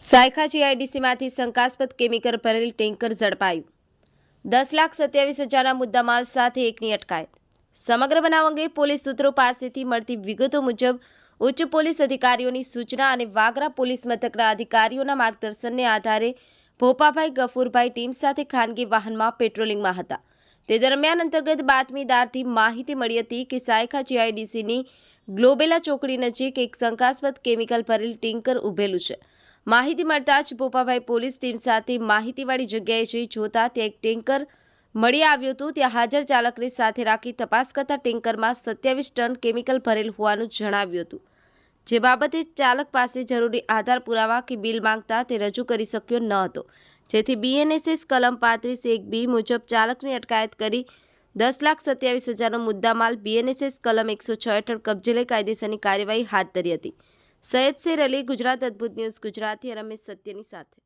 સાયખા જીઆઈડીસીમાંથી શંકાસ્પદ કેમિકલ ભરેલ ટેન્કર ઝડપાયું. દસ લાખ સત્યાવીસ હજારના મુદ્દામાલ સાથે એકની અટકાયત. સમગ્ર બનાવ અંગે પોલીસ સૂત્રો પાસેથી મળતી વિગતો મુજબ, ઉચ્ચ પોલીસ અધિકારીઓની સૂચના અને વાગરા પોલીસ મથકના અધિકારીઓના માર્ગદર્શનને આધારે ભોપાભાઈ ગફુરભાઈ ટીમ સાથે ખાનગી વાહનમાં પેટ્રોલિંગમાં હતા. તે દરમિયાન અંતર્ગત બાતમીદારથી માહિતી મળી હતી કે સાયખા જીઆઈડીસીની ગ્લોબેલા ચોકડી નજીક એક શંકાસ્પદ કેમિકલ ભરેલ ટેન્કર ઉભેલું છે. માહિતી મળતા જ પોપાભાઈ પોલીસ ટીમ સાથે માહિતીવાળી જગ્યાએ જઈ જોતા ત્યાં એક ટેન્કર મળી આવ્યું હતું. ત્યાં હાજર ચાલકને સાથે રાખી તપાસ કરતા ટેન્કરમાં સત્યાવીસ ટન કેમિકલ ભરેલ હોવાનું જણાવ્યું હતું. જે બાબતે ચાલક પાસે જરૂરી આધાર પુરાવા કે બિલ માંગતા તે રજૂ કરી શક્યો ન હતો. જેથી બીએનએસએસ કલમ પાંત્રીસ એક બી મુજબ ચાલકની અટકાયત કરી દસ લાખ સત્યાવીસ હજારનો મુદ્દામાલ બીએનએસએસ કલમ એકસો છ હેઠળ કબજે લઈ કાયદેસરની કાર્યવાહી હાથ ધરી હતી. સૈયદ શેર અલી ગુજરાત અદ્ભુત ન્યૂઝ ગુજરાતી રમેશ સત્યની સાથે.